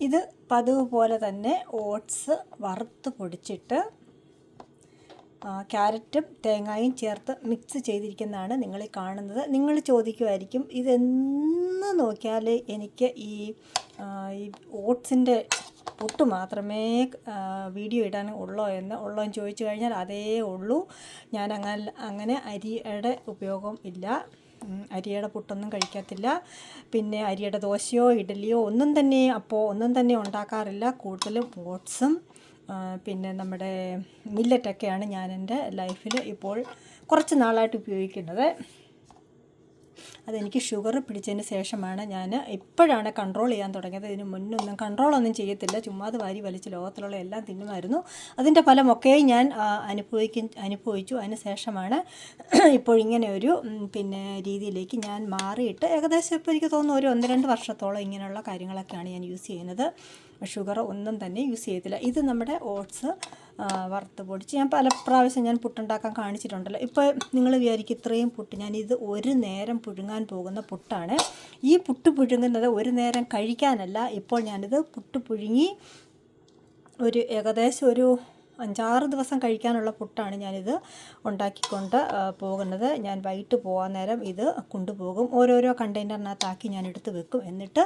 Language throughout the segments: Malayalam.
ഇത് പതിവ് പോലെ തന്നെ ഓട്സ് വറുത്ത് പൊടിച്ചിട്ട് ക്യാരറ്റും തേങ്ങായും ചേർത്ത് മിക്സ് ചെയ്തിരിക്കുന്നതാണ് നിങ്ങൾ കാണുന്നത്. നിങ്ങൾ ചോദിക്കുമായിരിക്കും ഇതെന്ന് നോക്കിയാൽ എനിക്ക് ഈ ഈ ഓട്സിന്റെ പുട്ട് മാത്രമേ വീഡിയോ ഇടാൻ ഉള്ളോ എന്ന് ഉള്ളോ എന്ന് ചോദിച്ചു കഴിഞ്ഞാൽ അതേ ഉള്ളൂ. ഞാൻ അങ്ങനെ അങ്ങനെ അരിയുടെ ഉപയോഗം ഇല്ല. അരിയുടെ പുട്ടൊന്നും കഴിക്കത്തില്ല. പിന്നെ അരിയുടെ ദോശയോ ഇഡലിയോ ഒന്നും തന്നെ അപ്പോൾ ഒന്നും തന്നെ ഉണ്ടാക്കാറില്ല. കൂടുതലും ഓട്സും പിന്നെ നമ്മുടെ മില്ലറ്റൊക്കെയാണ് ഞാൻ എന്റെ ലൈഫിൽ ഇപ്പോൾ കുറച്ച് നാളായിട്ട് ഉപയോഗിക്കുന്നത്. അതെനിക്ക് ഷുഗർ പിടിച്ചതിന് ശേഷമാണ് ഞാൻ ഇപ്പോഴാണ് കൺട്രോൾ ചെയ്യാൻ തുടങ്ങിയത്. ഇതിന് മുന്നൊന്നും കൺട്രോളൊന്നും ചെയ്യത്തില്ല. ചുമ്മാതെ വാരി വലിച്ച് ലോകത്തിലുള്ള എല്ലാം തിന്നുമായിരുന്നു. അതിന്റെ ഫലമൊക്കെ ഞാൻ അനുഭവിക്കും അനുഭവിച്ചു. അതിന് ശേഷമാണ് ഇപ്പോഴിങ്ങനെ ഒരു പിന്നെ രീതിയിലേക്ക് ഞാൻ മാറിയിട്ട് ഏകദേശം ഇപ്പോൾ എനിക്ക് തോന്നുന്നു ഒരു ഒന്ന് രണ്ട് വർഷത്തോളം ഇങ്ങനെയുള്ള കാര്യങ്ങളൊക്കെയാണ് ഞാൻ യൂസ് ചെയ്യുന്നത്. ഷുഗർ ഒന്നും തന്നെ യൂസ് ചെയ്യത്തില്ല. ഇത് നമ്മുടെ ഓട്സ് വറുത്ത് പൊടിച്ച് ഞാൻ പല പ്രാവശ്യം ഞാൻ പുട്ടുണ്ടാക്കാൻ കാണിച്ചിട്ടുണ്ടല്ലോ. ഇപ്പോൾ നിങ്ങൾ വിചാരിക്കും ഇത്രയും പുട്ട് ഞാൻ ഇത് ഒരു നേരം പുഴുങ്ങാൻ പോകുന്ന പുട്ടാണ്. ഈ പുട്ട് പുഴുങ്ങുന്നത് ഒരു നേരം കഴിക്കാനല്ല. ഇപ്പോൾ ഞാനിത് പുട്ട് പുഴുങ്ങി ഒരു ഏകദേശം ഒരു അഞ്ചാറ് ദിവസം കഴിക്കാനുള്ള പുട്ടാണ് ഞാനിത് ഉണ്ടാക്കിക്കൊണ്ട് പോകുന്നത്. ഞാൻ വൈകിട്ട് പോകാൻ നേരം ഇത് കൊണ്ടുപോകും. ഓരോരോ കണ്ടെയ്നറിനകത്താക്കി ഞാൻ എടുത്ത് വെക്കും. എന്നിട്ട്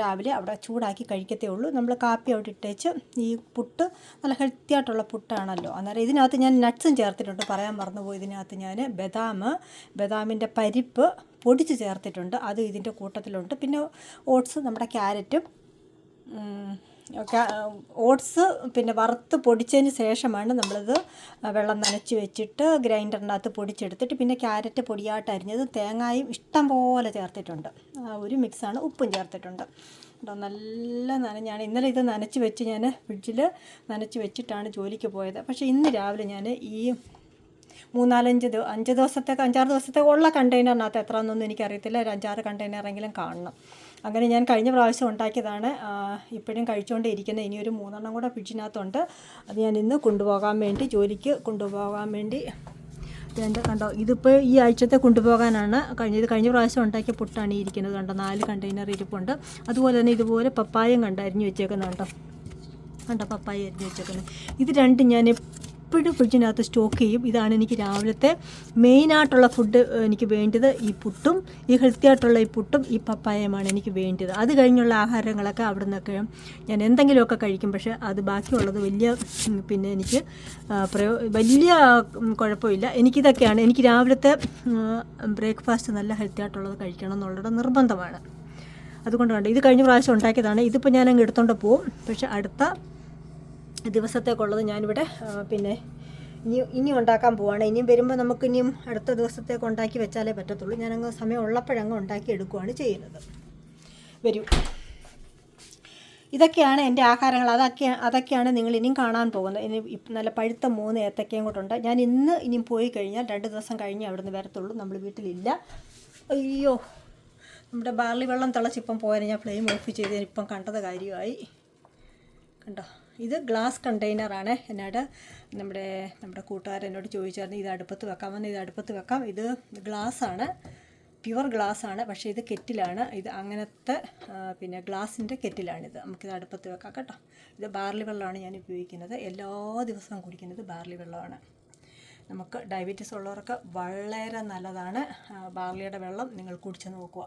രാവിലെ അവിടെ ചൂടാക്കി കഴിക്കത്തേ ഉള്ളൂ. നമ്മൾ കാപ്പി അവിടെ ഇട്ടേച്ച് ഈ പുട്ട് നല്ല ഹെൽത്തി ആയിട്ടുള്ള പുട്ടാണല്ലോ. അന്നേരം ഇതിനകത്ത് ഞാൻ നട്ട്സും ചേർത്തിട്ടുണ്ട്. പറയാൻ മറന്നുപോയി ഇതിനകത്ത് ഞാൻ ബദാം ബദാമിന്റെ പരിപ്പ് പൊടിച്ച് ചേർത്തിട്ടുണ്ട്. അത് ഇതിന്റെ കൂട്ടത്തിലുണ്ട്. പിന്നെ ഓട്സ് നമ്മുടെ ക്യാരറ്റും ഓട്സ് പിന്നെ വറുത്ത് പൊടിച്ചതിന് ശേഷമാണ് നമ്മളിത് വെള്ളം നനച്ച് വെച്ചിട്ട് ഗ്രൈൻഡറിനകത്ത് പൊടിച്ചെടുത്തിട്ട് പിന്നെ ക്യാരറ്റ് പൊടിയായിട്ട് അരിഞ്ഞത് തേങ്ങായും ഇഷ്ടം പോലെ ചേർത്തിട്ടുണ്ട്. ഒരു മിക്സാണ് ഉപ്പും ചേർത്തിട്ടുണ്ട്. കേട്ടോ നല്ല നനഞ്ഞാണ്. ഇന്നലെ ഇത് നനച്ച് വെച്ച് ഞാൻ ഫ്രിഡ്ജിൽ നനച്ച് വെച്ചിട്ടാണ് ജോലിക്ക് പോയത്. പക്ഷേ ഇന്ന് രാവിലെ ഞാൻ ഈ മൂന്നാലഞ്ച് ദിവ അഞ്ച് ദിവസത്തേക്ക് അഞ്ചാറ് ദിവസത്തേക്ക് ഉള്ള കണ്ടെയ്നറിനകത്ത് എത്ര എന്നൊന്നും എനിക്കറിയത്തില്ല. ഒരു അഞ്ചാറ് കണ്ടെയ്നറെങ്കിലും കാണണം. അങ്ങനെ ഞാൻ കഴിഞ്ഞ പ്രാവശ്യം ഉണ്ടാക്കിയതാണ്. ഇപ്പോഴും കഴിച്ചുകൊണ്ടേ ഇരിക്കുന്നത് ഇനിയൊരു മൂന്നെണ്ണം കൂടെ ഫ്രിഡ്ജിനകത്തുണ്ട്. അത് ഞാൻ ഇന്ന് കൊണ്ടുപോകാൻ വേണ്ടി ജോലിക്ക് കൊണ്ടുപോകാൻ വേണ്ടി എന്റെ കണ്ടോ ഇതിപ്പോൾ ഈ ആഴ്ചത്തെ കൊണ്ടുപോകാനാണ്. കഴിഞ്ഞത് കഴിഞ്ഞ പ്രാവശ്യം ഉണ്ടാക്കിയ പുട്ടാണ് ഈ ഇരിക്കുന്നത് കണ്ടോ നാല് കണ്ടെയ്നർ ഇരിപ്പുണ്ട്. അതുപോലെ തന്നെ ഇതുപോലെ പപ്പായം കണ്ട് വെച്ചേക്കുന്നത് വെച്ചേക്കുന്നുണ്ടോ കണ്ടോ പപ്പായ അരിഞ്ഞു വെച്ചേക്കുന്നത് ഇത് രണ്ടും ഞാൻ എപ്പോഴും ഫ്രിഡ്ജിനകത്ത് സ്റ്റോക്ക് ചെയ്യും. ഇതാണ് എനിക്ക് രാവിലത്തെ മെയിനായിട്ടുള്ള ഫുഡ് എനിക്ക് വേണ്ടത് ഈ പുട്ടും ഈ ഹെൽത്തി ആയിട്ടുള്ള ഈ പുട്ടും ഈ പപ്പായമാണ് എനിക്ക് വേണ്ടത്. അത് കഴിഞ്ഞുള്ള ആഹാരങ്ങളൊക്കെ അവിടെ നിന്നൊക്കെ ഞാൻ എന്തെങ്കിലുമൊക്കെ കഴിക്കും. പക്ഷേ അത് ബാക്കിയുള്ളത് വലിയ പിന്നെ എനിക്ക് പ്രയോ വലിയ കുഴപ്പമില്ല. എനിക്കിതൊക്കെയാണ്. എനിക്ക് രാവിലത്തെ ബ്രേക്ക്ഫാസ്റ്റ് നല്ല ഹെൽത്തി ആയിട്ടുള്ളത് കഴിക്കണം എന്നുള്ളത് നിർബന്ധമാണ്. അതുകൊണ്ട് കണ്ട് ഇത് കഴിഞ്ഞ പ്രാവശ്യം ഉണ്ടാക്കിയതാണ്. ഇതിപ്പോൾ ഞാൻ അങ്ങ് എടുത്തോണ്ട് പോവും. പക്ഷെ അടുത്ത ദിവസത്തേക്കുള്ളത് ഞാനിവിടെ പിന്നെ ഇനി ഇനി ഉണ്ടാക്കാൻ പോവാണ്. ഇനിയും വരുമ്പോൾ നമുക്ക് ഇനിയും അടുത്ത ദിവസത്തേക്ക് ഉണ്ടാക്കി വെച്ചാലേ പറ്റത്തുള്ളൂ. ഞാനങ്ങ് സമയം ഉള്ളപ്പോഴങ്ങ് ഉണ്ടാക്കി എടുക്കുവാണ് ചെയ്യുന്നത്. വരൂ. ഇതൊക്കെയാണ് എന്റെ ആഹാരങ്ങൾ. അതൊക്കെ അതൊക്കെയാണ് നിങ്ങൾ ഇനിയും കാണാൻ പോകുന്നത്. ഇനി നല്ല പഴുത്ത മൂന്ന് ഏത്തക്കയും കൂട്ടുണ്ട് ഞാൻ ഇന്ന് ഇനിയും പോയി കഴിഞ്ഞാൽ രണ്ട് ദിവസം കഴിഞ്ഞ് അവിടെ നിന്ന് വരത്തുള്ളൂ. നമ്മൾ വീട്ടിലില്ല. അയ്യോ നമ്മുടെ ബാർലി വെള്ളം തിളച്ചിപ്പം പോയാൽ ഞാൻ ഫ്ലെയിം ഓഫ് ചെയ്ത് ഇപ്പം കണ്ടത് കാര്യമായി. കണ്ടോ? ഇത് ഗ്ലാസ് കണ്ടെയ്നറാണ് എന്നോട് നമ്മുടെ നമ്മുടെ കൂട്ടുകാരൻ എന്നോട് ചോദിച്ചായിരുന്നു ഇത് അടുപ്പത്ത് വെക്കാമെന്ന് ഇത് അടുപ്പത്ത് വെക്കാം. ഇത് ഗ്ലാസ്സാണ് പ്യുവർ ഗ്ലാസ്സാണ് പക്ഷേ ഇത് കെറ്റിലാണ് ഇത് അങ്ങനത്തെ പിന്നെ ഗ്ലാസിന്റെ കെറ്റിലാണിത് നമുക്കിത് അടുപ്പത്ത് വെക്കാം കേട്ടോ. ഇത് ബാർലി വെള്ളമാണ് ഞാൻ ഉപയോഗിക്കുന്നത്. എല്ലാ ദിവസവും കുടിക്കുന്നത് ബാർലി വെള്ളമാണ്. നമുക്ക് ഡയബറ്റീസ് ഉള്ളവർക്ക് വളരെ നല്ലതാണ് ബാർലിയുടെ വെള്ളം നിങ്ങൾ കുടിച്ച് നോക്കുക.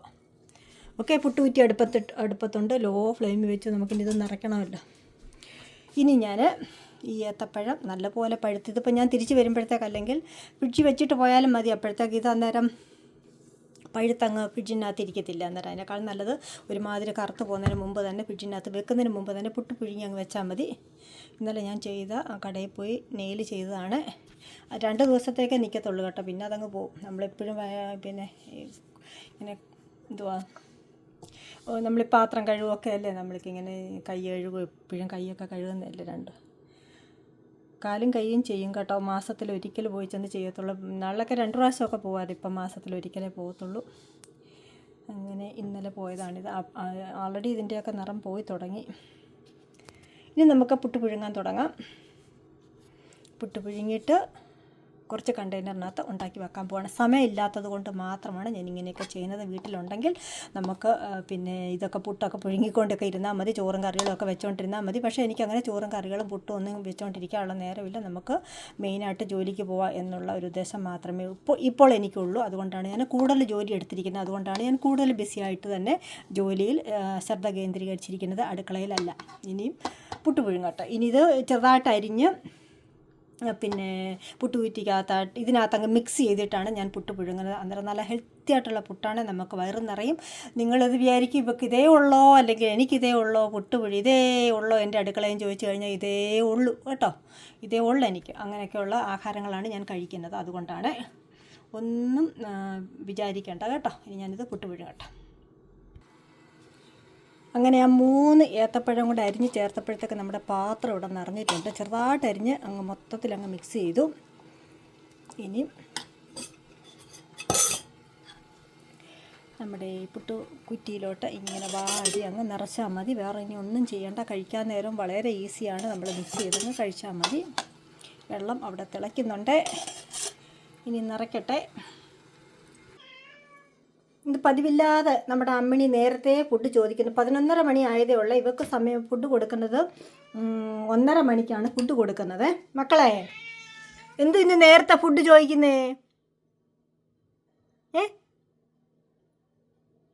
ഓക്കെ പുട്ടുകുറ്റി അടുപ്പത്ത് അടുപ്പത്തുണ്ട്. ലോ ഫ്ലെയിമിൽ വെച്ച് നമുക്കിനി ഇത് നിറയ്ക്കണമല്ലോ. ഇനി ഞാൻ ഈ ഏത്തപ്പഴം നല്ലപോലെ പഴുത്ത് ഇതിപ്പോൾ ഞാൻ തിരിച്ച് വരുമ്പോഴത്തേക്ക് അല്ലെങ്കിൽ ഫ്രിഡ്ജ് വെച്ചിട്ട് പോയാലും മതി. അപ്പോഴത്തേക്ക് ഇത് അന്നേരം പഴുത്തങ്ങ് ഫ്രിഡ്ജിനകത്ത് ഇരിക്കത്തില്ല അന്നേരം. അതിനേക്കാൾ നല്ലത് ഒരുമാതിരി കറുത്ത് പോകുന്നതിന് മുമ്പ് തന്നെ ഫ്രിഡ്ജിനകത്ത് വെക്കുന്നതിന് മുമ്പ് തന്നെ പുട്ട് പിഴിഞ്ഞ് അങ്ങ് വെച്ചാൽ മതി. ഇന്നലെ ഞാൻ ചെയ്ത ആ കടയിൽ പോയി നെയിൽ ചെയ്തതാണ്. രണ്ട് ദിവസത്തേക്കേ നിൽക്കത്തുള്ളൂ കേട്ടോ. പിന്നെ അതങ്ങ് പോകും നമ്മളെപ്പോഴും പിന്നെ ഇങ്ങനെ എന്തുവാ നമ്മൾ പാത്രം കഴുകുമൊക്കെ അല്ലേ നമ്മൾക്ക് ഇങ്ങനെ കൈ കഴുകും എപ്പോഴും കൈയൊക്കെ കഴുകുന്നതല്ലേ രണ്ട്? കാലും കൈയും ചെയ്യും കേട്ടോ. മാസത്തിൽ ഒരിക്കൽ പോയി ചെന്ന് ചെയ്യത്തുള്ളൂ. നാളൊക്കെ രണ്ട് പ്രാവശ്യമൊക്കെ പോകാതെ ഇപ്പം മാസത്തിൽ ഒരിക്കലേ പോകത്തുള്ളൂ അങ്ങനെ ഇന്നലെ പോയതാണിത്. ആൾറെഡി ഇതിന്റെയൊക്കെ നിറം പോയി തുടങ്ങി. ഇനി നമുക്ക് പുട്ട് പുഴുങ്ങാൻ തുടങ്ങാം. പുട്ട് പുഴുങ്ങിയിട്ട് കുറച്ച് കണ്ടെയ്നറിനകത്ത് ഉണ്ടാക്കി വെക്കാൻ പോവാണ്. സമയമില്ലാത്തത് കൊണ്ട് മാത്രമാണ് ഞാൻ ഇങ്ങനെയൊക്കെ ചെയ്യുന്നത്. വീട്ടിലുണ്ടെങ്കിൽ നമുക്ക് പിന്നെ ഇതൊക്കെ പുട്ടൊക്കെ പുഴുങ്ങിക്കൊണ്ടൊക്കെ ഇരുന്നാൽ മതി. ചോറും കറികളും ഒക്കെ വെച്ചുകൊണ്ടിരുന്നാൽ മതി. പക്ഷേ എനിക്കങ്ങനെ ചോറും കറികളും പുട്ടും ഒന്നും വെച്ചുകൊണ്ടിരിക്കാനുള്ള നേരമില്ല. നമുക്ക് മെയിനായിട്ട് ജോലിക്ക് പോവാം എന്നുള്ള ഒരു ഉദ്ദേശം മാത്രമേ ഇപ്പോൾ ഇപ്പോൾ എനിക്കുള്ളൂ. അതുകൊണ്ടാണ് ഞാൻ കൂടുതൽ ജോലി എടുത്തിരിക്കുന്നത്. അതുകൊണ്ടാണ് ഞാൻ കൂടുതൽ ബിസി ആയിട്ട് തന്നെ ജോലിയിൽ ശ്രദ്ധ കേന്ദ്രീകരിച്ചിരിക്കുന്നത് അടുക്കളയിലല്ല. ഇനിയും പുട്ട് പുഴുങ്ങട്ടെ. ഇനി ഇത് ചെറുതായിട്ട് അരിഞ്ഞ് പിന്നെ പുട്ടുകുറ്റിക്കകത്തായിട്ട് ഇതിനകത്ത് അങ്ങ് മിക്സ് ചെയ്തിട്ടാണ് ഞാൻ പുട്ട് പുഴുങ്ങുന്നത്. അന്നേരം നല്ല ഹെൽത്തി ആയിട്ടുള്ള പുട്ടാണ് നമുക്ക് വയറും നിറയും. നിങ്ങളിത് വിചാരിക്കും ഇവക്ക് ഇതേ ഉള്ളോ? അല്ലെങ്കിൽ എനിക്കിതേ ഉള്ളോ? പുട്ട് പുഴി ഇതേ ഉള്ളോ? എന്റെ അടുക്കളയും ചോദിച്ചു കഴിഞ്ഞാൽ ഇതേ ഉള്ളൂ കേട്ടോ. ഇതേ ഉള്ളൂ എനിക്ക്. അങ്ങനെയൊക്കെയുള്ള ആഹാരങ്ങളാണ് ഞാൻ കഴിക്കുന്നത്. അതുകൊണ്ടാണ് ഒന്നും വിചാരിക്കേണ്ട കേട്ടോ. ഇനി ഞാനിത് പുട്ട് പുഴുങ്ങട്ടെ. അങ്ങനെ ആ മൂന്ന് ഏത്തപ്പഴം കൂടെ അരിഞ്ഞ് ചേർത്തപ്പോഴത്തേക്ക് നമ്മുടെ പാത്രം ഇവിടെ നിറഞ്ഞിട്ടുണ്ട്. ചെറുതായിട്ട് അരിഞ്ഞ് അങ്ങ് മൊത്തത്തിൽ അങ്ങ് മിക്സ് ചെയ്തു. ഇനി നമ്മുടെ ഈ പുട്ടു കുറ്റിയിലോട്ട് ഇങ്ങനെ വാടി അങ്ങ് നിറച്ചാൽ മതി. വേറെ ഇനി ഒന്നും ചെയ്യേണ്ട. കഴിക്കാൻ നേരം വളരെ ഈസിയാണ് നമ്മൾ മിക്സ് ചെയ്തങ്ങ് കഴിച്ചാൽ മതി. വെള്ളം അവിടെ തിളയ്ക്കുന്നുണ്ട്. ഇനി നിറയ്ക്കട്ടെ. ഇത് പതിവില്ലാതെ നമ്മുടെ അമ്മിണി നേരത്തെ ഫുഡ് ചോദിക്കുന്നു. പതിനൊന്നര മണി ആയതേ ഉള്ളൂ. ഇവർക്ക് സമയം ഫുഡ് കൊടുക്കുന്നത് ഒന്നര മണിക്കാണ് ഫുഡ് കൊടുക്കുന്നത്. മക്കളെ എന്ത് ഇന്ന് നേരത്തെ ഫുഡ് ചോദിക്കുന്നേ? ഏ?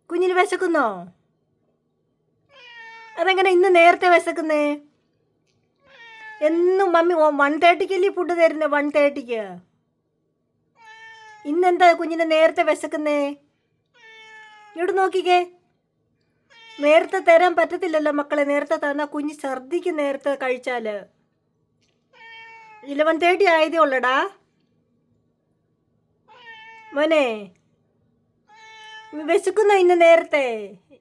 കുഞ്ഞിന് വിശക്കുന്നോ? അതെങ്ങനെ ഇന്ന് നേരത്തെ വിശക്കുന്നേ? എന്നും മമ്മി വൺ തേർട്ടിക്കല്ലേ ഫുഡ് തരുന്നത് വൺ തേർട്ടിക്ക് ഇന്നെന്താ കുഞ്ഞിനെ നേരത്തെ വിശക്കുന്നേ? ഇങ്ങോട്ട് നോക്കിക്കേ. നേരത്തെ തരാൻ പറ്റത്തില്ലല്ലോ മക്കളെ. നേരത്തെ തന്നാൽ കുഞ്ഞ് ഛർദിക്ക് നേരത്തെ കഴിച്ചാൽ ഇലവൻ തേർട്ടി ആയതേ ഉള്ളടാ. മോനെ വിശക്കുന്ന ഇന്ന് നേരത്തെ.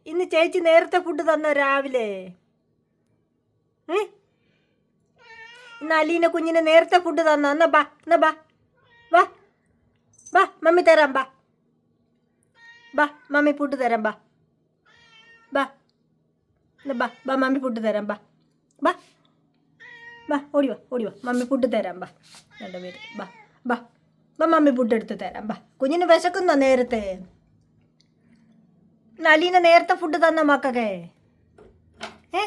ഇന്ന് ചേച്ചി നേരത്തെ ഫുഡ് തന്നോ രാവിലെ? ഇന്ന് അലീന കുഞ്ഞിനെ നേരത്തെ ഫുഡ് തന്നോ? എന്നാ ബാ എന്നാ ബാ. വാ ബാ മമ്മി തരാം ബാ. ബാ മമ്മി ഫുഡ് തരാം ബാ. ബാ. ബാ ബാ മമ്മി ഫുഡ് തരാം ബാ. ബാ. ബാ ഓടി വാ ഓടി വാ. മമ്മി ഫുഡ് തരാം ബാ. രണ്ട് പേര് ബാ. ബാ. ബാ മമ്മി ഫുഡ് എടുത്ത് തരാം ബാ. കുഞ്ഞിന് വിശക്കുന്നോ നേരത്തെ? നലീന നേരത്തെ ഫുഡ് തന്ന മക്കക്കെ? ഏ?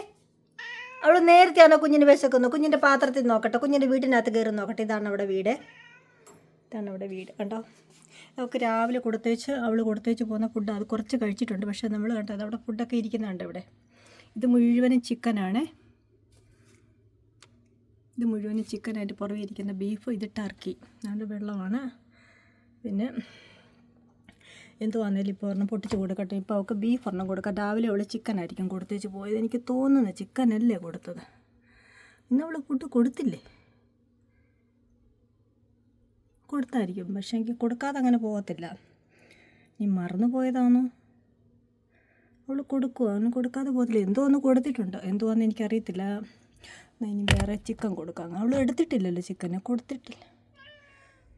അവൾ നേരത്തെയാണോ കുഞ്ഞിന് വിശക്കുന്നു കുഞ്ഞിന്റെ പാത്രത്തിൽ നോക്കട്ടെ കുഞ്ഞിന്റെ വീട്ടിനകത്ത് കയറി നോക്കട്ടെ. ഇതാണ് അവിടെ വീട്. ഇതാണ് അവിടെ വീട് കണ്ടോ? അവൾക്ക് രാവിലെ കൊടുത്തേച്ച് അവൾ കൊടുത്തേച്ച് പോകുന്ന ഫുഡ് അത് കുറച്ച് കഴിച്ചിട്ടുണ്ട്. പക്ഷേ നമ്മൾ കണ്ടത് അവിടെ ഫുഡൊക്കെ ഇരിക്കുന്നുണ്ട് ഇവിടെ. ഇത് മുഴുവനും ചിക്കനാണ് ഇത് മുഴുവനും അതിന്റെ പുറമേ ഇരിക്കുന്ന ബീഫ് ഇത് ടർക്കി നല്ല വെള്ളമാണ്. പിന്നെ എന്തുവാന്നേലും ഇപ്പോൾ ഒരെണ്ണം പൊട്ടിച്ച് കൊടുക്കട്ടെ. ഇപ്പോൾ അവൾക്ക് ബീഫ് ഒരെണ്ണം കൊടുക്കാം. രാവിലെ അവൾ ചിക്കനായിരിക്കും കൊടുത്തേച്ച് പോയത്. എനിക്ക് തോന്നുന്നു ചിക്കനല്ലേ കൊടുത്തത്. ഇന്നവൾ ഫുഡ് കൊടുത്തില്ലേ? കൊടുത്തായിരിക്കും. പക്ഷേ എനിക്ക് കൊടുക്കാതെ അങ്ങനെ പോകത്തില്ല. നീ മറന്നു പോയതാണോ? അവൾ കൊടുക്കുമോ അവന് കൊടുക്കാതെ പോകത്തില്ല. എന്തോ ഒന്ന് കൊടുത്തിട്ടുണ്ട്. എന്ന് എനിക്കറിയത്തില്ല. ഇനി വേറെ ചിക്കൻ കൊടുക്കാം. അവൾ എടുത്തിട്ടില്ലല്ലോ ചിക്കനെ. കൊടുത്തിട്ടില്ല.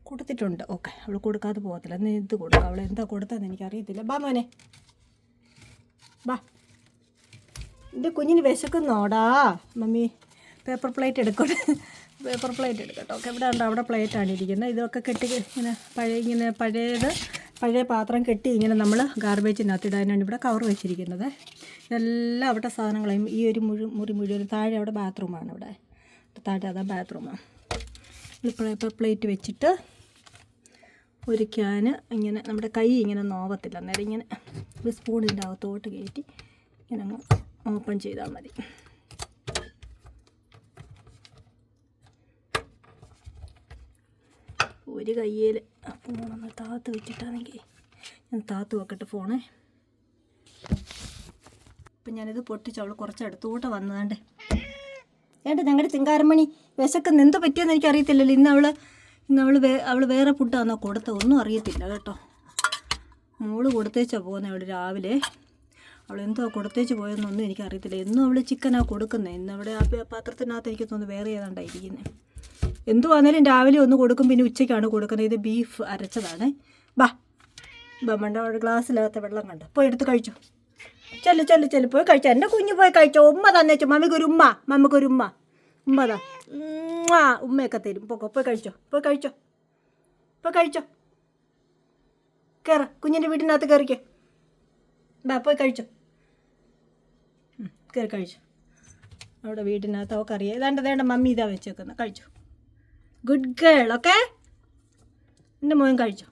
കൊടുത്തിട്ടുണ്ട്. ഓക്കെ. അവൾ കൊടുക്കാതെ പോകത്തില്ല. എന്നാൽ ഇത് കൊടുക്കാം. അവൾ എന്താ കൊടുത്തതെന്ന് എനിക്കറിയത്തില്ല. ബാ മോനെ. ബാ. എന്റെ കുഞ്ഞിന് വിശക്കുന്നോടാ മമ്മി പേപ്പർ പ്ലേറ്റ് എടുക്കട്ടെ പേപ്പർ പ്ലേറ്റ് എടുക്കട്ടോ. ഓക്കെ ഇവിടെ ഉണ്ട് അവിടെ പ്ലേറ്റാണ് ഇരിക്കുന്നത്. ഇതൊക്കെ കെട്ടി ഇങ്ങനെ പഴയ ഇങ്ങനെ പഴയത് പഴയ പാത്രം കെട്ടി ഇങ്ങനെ നമ്മൾ ഗാർബേജിനകത്ത് ഇടാനാണ് ഇവിടെ കവർ വെച്ചിരിക്കുന്നത്. ഇതെല്ലാം അവിടെ സാധനങ്ങളെയും ഈ ഒരു മുഴു മുറി മുഴുവൻ താഴെ അവിടെ ബാത്റൂമാണ് ഇവിടെ. താഴെ അതാ ബാത്റൂമാണ്. പേപ്പർ പ്ലേറ്റ് വെച്ചിട്ട് ഒരു ക്യാന് ഇങ്ങനെ നമ്മുടെ കൈ ഇങ്ങനെ നോവത്തില്ല. അന്നേരം ഇങ്ങനെ ഒരു സ്പൂണിന്റെ അകത്തോട്ട് കയറ്റി ഇങ്ങനെ ഓപ്പൺ ചെയ്താൽ മതി. ഒരു കയ്യിൽ ഫോണൊന്ന് താത്ത് വെച്ചിട്ടാണെങ്കിൽ ഞാൻ താത്ത് വെക്കട്ടെ ഫോണേ അപ്പം ഞാനിത് പൊട്ടിച്ച് അവൾ കുറച്ച് അടുത്തോട്ട് വന്നതാണ്ട്. ഏണ്ട ഞങ്ങളുടെ ചിങ്കാരമണി വിശക്കുന്ന എന്ത് പറ്റിയെന്ന് എനിക്കറിയത്തില്ലല്ലോ. ഇന്ന് അവൾ ഇന്ന് അവൾ വേ അവൾ വേറെ ഫുഡാണോ കൊടുത്ത ഒന്നും അറിയത്തില്ല കേട്ടോ. മോൾ കൊടുത്തേച്ചാ പോകുന്നത് അവൾ രാവിലെ. അവൾ എന്തോ കൊടുത്തേച്ച് പോയെന്നൊന്നും എനിക്കറിയത്തില്ല. എന്നും അവൾ ചിക്കനാണ് കൊടുക്കുന്നത് ഇന്ന് അവിടെ ആ പാത്രത്തിനകത്ത് എനിക്ക് തോന്നുന്നു വേറെ ഏതാണ്ടായിരിക്കുന്നത് എന്തുവാണേലും രാവിലെ ഒന്ന് കൊടുക്കും പിന്നെ ഉച്ചയ്ക്കാണ് കൊടുക്കുന്നത്. ഇത് ബീഫ് അരച്ചതാണ്. ബാ ബമ്മണ്ട മണ്ട അവിടെ വെള്ളം കണ്ട്? പോയി എടുത്ത് കഴിച്ചു. ചെല്ലു ചെല്ലു ചെല്ലു പോയി കഴിച്ചു. എന്റെ കുഞ്ഞ് പോയി കഴിച്ചോ. ഉമ്മ തന്നേച്ചു മമ്മിക്കൊരു ഉമ്മ മമ്മിക്കൊരു ഉമ്മ. ഉമ്മതാ ആ ഉമ്മയൊക്കെ തരും. പോക്കോ പോയി കഴിച്ചോ. പോയി കഴിച്ചോ. പോയി കഴിച്ചോ. കയറ കുഞ്ഞിന്റെ വീടിനകത്ത് കയറിക്കോ ബാ പോയി കഴിച്ചോ. കയറി കഴിച്ചു. അവിടെ വീടിനകത്ത് അവൾക്ക് അറിയാം ഏതാണ്ട് വേണ്ട മമ്മി ഇതാ വെച്ചേക്കുന്നത് കഴിച്ചു. ഗുഡ് ഗേൾ ഓക്കെ എന്റെ മോൻ കഴിച്ചോ?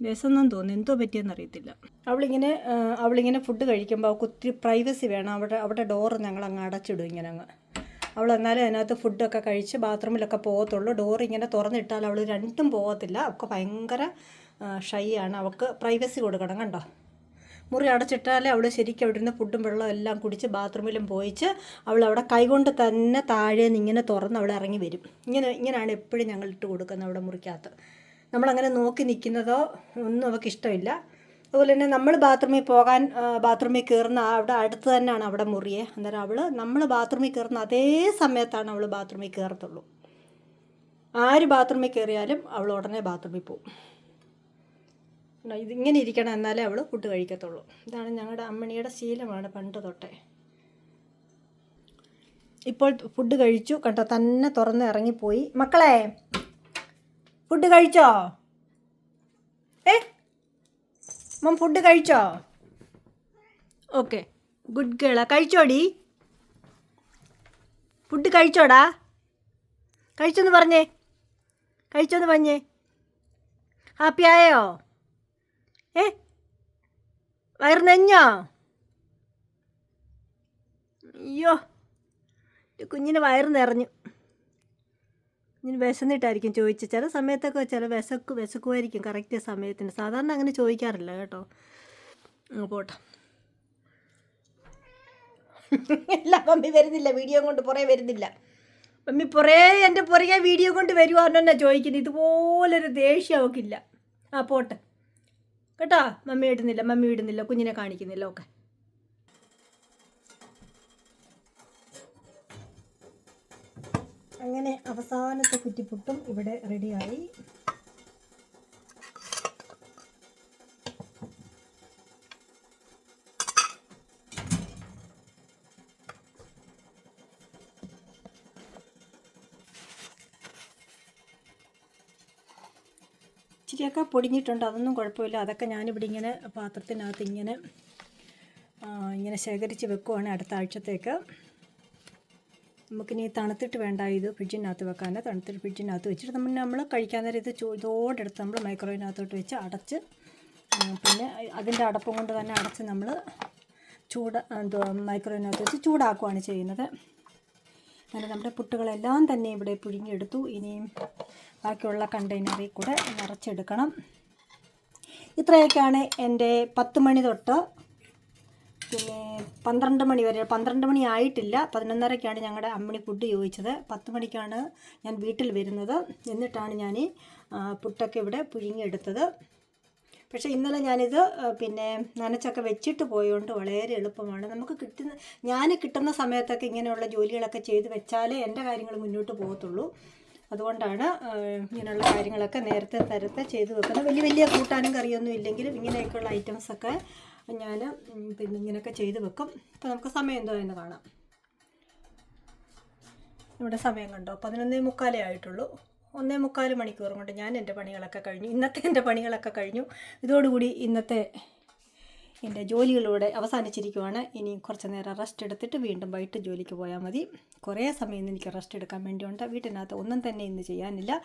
വിശന്നെന്ന് തോന്നുന്നു. എന്തോ പറ്റിയെന്ന് അറിയത്തില്ല. അവളിങ്ങനെ അവളിങ്ങനെ ഫുഡ് കഴിക്കുമ്പോൾ അവൾക്ക് ഒത്തിരി പ്രൈവസി വേണം. അവിടെ അവിടെ ഡോറ് ഞങ്ങൾ അങ്ങ് അടച്ചിടും ഇങ്ങനെ അങ്ങ്. അവൾ എന്നാലും അതിനകത്ത് ഫുഡൊക്കെ കഴിച്ച് ബാത്റൂമിലൊക്കെ പോകത്തുള്ളൂ. ഡോർ ഇങ്ങനെ തുറന്നിട്ടാൽ അവൾ രണ്ടും പോകത്തില്ല. അവൾക്ക് ഭയങ്കര ഷൈ ആണ്. അവൾക്ക് പ്രൈവസി കൊടുക്കണം കണ്ടോ? മുറി അടച്ചിട്ടാലേ അവൾ ശരിക്കും അവിടെ നിന്ന് ഫുഡും വെള്ളവും എല്ലാം കുടിച്ച് ബാത്റൂമിലും പോയിച്ച് അവൾ അവിടെ കൈകൊണ്ട് തന്നെ താഴെ നിന്ന് ഇങ്ങനെ തുറന്ന് അവൾ ഇറങ്ങി വരും. ഇങ്ങനെ ഇങ്ങനെയാണ് എപ്പോഴും ഞങ്ങൾ ഇട്ട് കൊടുക്കുന്നത് അവിടെ മുറിക്കകത്ത്. നമ്മളങ്ങനെ നോക്കി നിൽക്കുന്നതോ ഒന്നും അവൾക്ക് ഇഷ്ടമില്ല. അതുപോലെ തന്നെ നമ്മൾ ബാത്റൂമിൽ പോകാൻ ബാത്റൂമിൽ കയറുന്ന അവിടെ അടുത്ത് തന്നെയാണ് അവിടെ മുറിയെ. അന്നേരം അവൾ നമ്മൾ ബാത്റൂമിൽ കയറുന്ന അതേ സമയത്താണ് അവൾ ബാത്റൂമിൽ കയറത്തുള്ളൂ. ആര് ബാത്റൂമിൽ കയറിയാലും അവൾ ഉടനെ ബാത്റൂമിൽ പോകും? ഇതിങ്ങനെ ഇരിക്കണം എന്നാലേ അവൾ ഫുഡ് കഴിക്കത്തുള്ളൂ. ഇതാണ് ഞങ്ങളുടെ അമ്മണിയുടെ ശീലമാണ് പണ്ട് തൊട്ടേ. ഇപ്പോൾ ഫുഡ് കഴിച്ചു കണ്ടോ? തന്നെ തുറന്ന് ഇറങ്ങിപ്പോയി. മക്കളെ ഫുഡ് കഴിച്ചോ? ഏ? മം ഫുഡ് കഴിച്ചോ? ഓക്കെ. ഗുഡ് ഗേളാ കഴിച്ചോടി? ഫുഡ് കഴിച്ചോടാ? കഴിച്ചെന്ന് പറഞ്ഞേ. കഴിച്ചെന്ന് പറഞ്ഞേ. ഹാപ്പി ആയോ? ഏ? വയറ് നെഞ്ഞോ അയ്യോ. കുഞ്ഞിന് വയറ് നിറഞ്ഞു. കുഞ്ഞിന് വിശന്നിട്ടായിരിക്കും ചോദിച്ചത് ചില സമയത്തൊക്കെ ചില വിശക്ക് വിശക്കുമായിരിക്കും കറക്റ്റ് സമയത്തിന്. സാധാരണ അങ്ങനെ ചോദിക്കാറില്ല കേട്ടോ. പോട്ടെ. ഇല്ല മമ്മി വരുന്നില്ല. വീഡിയോ കൊണ്ട് പുറകെ വരുന്നില്ല. മമ്മി പുറേ എന്റെ പുറകെ വീഡിയോ കൊണ്ട് വരുവാണെന്നാ ചോദിക്കുന്നത്. ഇതുപോലൊരു ദേഷ്യം അവക്കില്ല ആ പോട്ടെ. കേട്ടോ? മമ്മി ഇടുന്നില്ല മമ്മി ഇടുന്നില്ല കുഞ്ഞിനെ കാണിക്കുന്നില്ല ഓക്കെ അങ്ങനെ അവസാനത്തെ കുറ്റിപ്പുട്ടും ഇവിടെ റെഡിയായി ഇച്ചിരിയൊക്കെ പൊടിഞ്ഞിട്ടുണ്ട്. അതൊന്നും കുഴപ്പമില്ല. അതൊക്കെ ഞാനിവിടെ ഇങ്ങനെ പാത്രത്തിനകത്ത് ഇങ്ങനെ ഇങ്ങനെ ശേഖരിച്ച് വെക്കുവാണ് അടുത്ത ആഴ്ചത്തേക്ക്. നമുക്കിനി തണുത്തിട്ട് വേണ്ട ഇത് ഫ്രിഡ്ജിനകത്ത് വെക്കാൻ തണുത്തിട്ട് ഫ്രിഡ്ജിനകത്ത് വെച്ചിട്ട് നമ്മൾ നമ്മൾ കഴിക്കാൻ നേരം ഇത് ഇതോടെടുത്ത് നമ്മൾ മൈക്രോവേവിനകത്തോട്ട് വെച്ച് അടച്ച് പിന്നെ അതിന്റെ അടപ്പം കൊണ്ട് തന്നെ അടച്ച് നമ്മൾ ചൂട് എന്തോ മൈക്രോവേവിനകത്ത് വെച്ച് ചൂടാക്കുകയാണ് ചെയ്യുന്നത്. അങ്ങനെ നമ്മുടെ പുട്ടുകളെല്ലാം തന്നെ ഇവിടെ പുഴുങ്ങിയെടുത്തു. ഇനിയും ബാക്കിയുള്ള കണ്ടെയ്നറിൽ കൂടെ നിറച്ചെടുക്കണം. ഇത്രയൊക്കെയാണ് എന്റെ പത്ത് മണി തൊട്ട് പിന്നെ പന്ത്രണ്ട് മണി വരെ. പന്ത്രണ്ട് മണി ആയിട്ടില്ല. പതിനൊന്നരയ്ക്കാണ് ഞങ്ങളുടെ അമ്മണി ഫുഡ് ചോദിച്ചത്. പത്ത് മണിക്കാണ് ഞാൻ വീട്ടിൽ വരുന്നത്. എന്നിട്ടാണ് ഞാൻ പുട്ടൊക്കെ ഇവിടെ പുഴുങ്ങിയെടുത്തത്. പക്ഷേ ഇന്നലെ ഞാനിത് പിന്നെ നനച്ചൊക്കെ വെച്ചിട്ട് പോയതുകൊണ്ട് വളരെ എളുപ്പമാണ്. നമുക്ക് കിട്ടുന്ന ഞാൻ കിട്ടുന്ന സമയത്തൊക്കെ ഇങ്ങനെയുള്ള ജോലികളൊക്കെ ചെയ്ത് വെച്ചാലേ എന്റെ കാര്യങ്ങൾ മുന്നോട്ട് പോകത്തുള്ളൂ. അതുകൊണ്ടാണ് ഇങ്ങനെയുള്ള കാര്യങ്ങളൊക്കെ നേരത്തെ തരത്തെ ചെയ്ത് വെക്കുന്നത്. വലിയ വലിയ കൂട്ടാനും കറിയൊന്നും ഇല്ലെങ്കിലും ഇങ്ങനെയൊക്കെയുള്ള ഐറ്റംസൊക്കെ ഞാൻ പിന്നെ ഇങ്ങനെയൊക്കെ ചെയ്ത് വെക്കും. അപ്പോൾ നമുക്ക് സമയം എന്തോ എന്ന് കാണാം. ഇവിടെ സമയം കണ്ടോ? പതിനൊന്നേ മുക്കാലേ ആയിട്ടുള്ളൂ. ഒന്നേ മുക്കാൽ മണിക്കൂർ കൊണ്ട് ഞാൻ എന്റെ പണികളൊക്കെ കഴിഞ്ഞു. ഇന്നത്തെ എന്റെ പണികളൊക്കെ കഴിഞ്ഞു. ഇതോടുകൂടി ഇന്നത്തെ എന്റെ ജോലികളിലൂടെ അവസാനിച്ചിരിക്കുവാണ്. ഇനി കുറച്ച് നേരം റെസ്റ്റ് എടുത്തിട്ട് വീണ്ടും വൈകിട്ട് ജോലിക്ക് പോയാൽ മതി. കുറേ സമയം എനിക്ക് റെസ്റ്റ് എടുക്കാൻ വേണ്ടിയുണ്ട്. വീട്ടിനകത്ത് ഒന്നും തന്നെ ഇന്ന് ചെയ്യാനില്ല.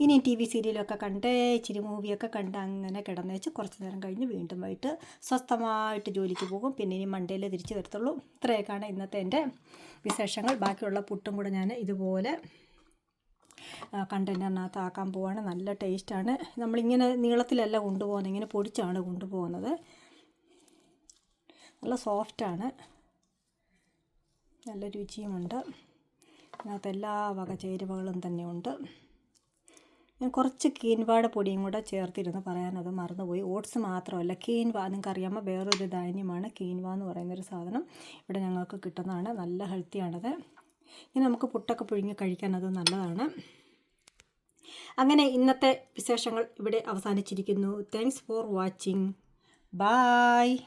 ഇനി ടി വി സീരിയലൊക്കെ കണ്ട് ഇച്ചിരി മൂവിയൊക്കെ കണ്ട് അങ്ങനെ കിടന്നേച്ച് കുറച്ച് നേരം കഴിഞ്ഞ് വീണ്ടും വൈകിട്ട് സ്വസ്ഥമായിട്ട് ജോലിക്ക് പോകും. പിന്നെ ഇനി മൺഡേയിൽ തിരിച്ചു വരത്തുള്ളൂ. ഇത്രയൊക്കെയാണ് ഇന്നത്തെ എന്റെ വിശേഷങ്ങൾ. ബാക്കിയുള്ള പുട്ടും കൂടെ ഞാൻ ഇതുപോലെ കണ്ടെയ്നറിനകത്ത് ആക്കാൻ പോവാണ്. നല്ല ടേസ്റ്റാണ്. നമ്മളിങ്ങനെ നീളത്തിലല്ല കൊണ്ടുപോകുന്നത് ഇങ്ങനെ പൊടിച്ചാണ് കൊണ്ടുപോകുന്നത്. നല്ല സോഫ്റ്റാണ്. നല്ല രുചിയുമുണ്ട്. അതിനകത്ത് എല്ലാ വക ചേരുവകളും തന്നെയുണ്ട്. ഞാൻ കുറച്ച് കീൻവാട പൊടിയും കൂടെ ചേർത്തിരുന്ന് പറയാനത് മറന്നുപോയി. ഓട്സ് മാത്രമല്ല കീൻവ നിങ്ങൾക്ക് അറിയാമോ വേറൊരു ധാന്യമാണ് കീൻവ എന്ന് പറയുന്നൊരു സാധനം ഇവിടെ ഞങ്ങൾക്ക് കിട്ടുന്നതാണ്. നല്ല ഹെൽത്തിയാണത്. ഇനി നമുക്ക് പുട്ടൊക്കെ പുഴുങ്ങി കഴിക്കാൻ അത് നല്ലതാണ്. അങ്ങനെ ഇന്നത്തെ വിശേഷങ്ങൾ ഇവിടെ അവസാനിച്ചിരിക്കുന്നു. Thanks for watching bye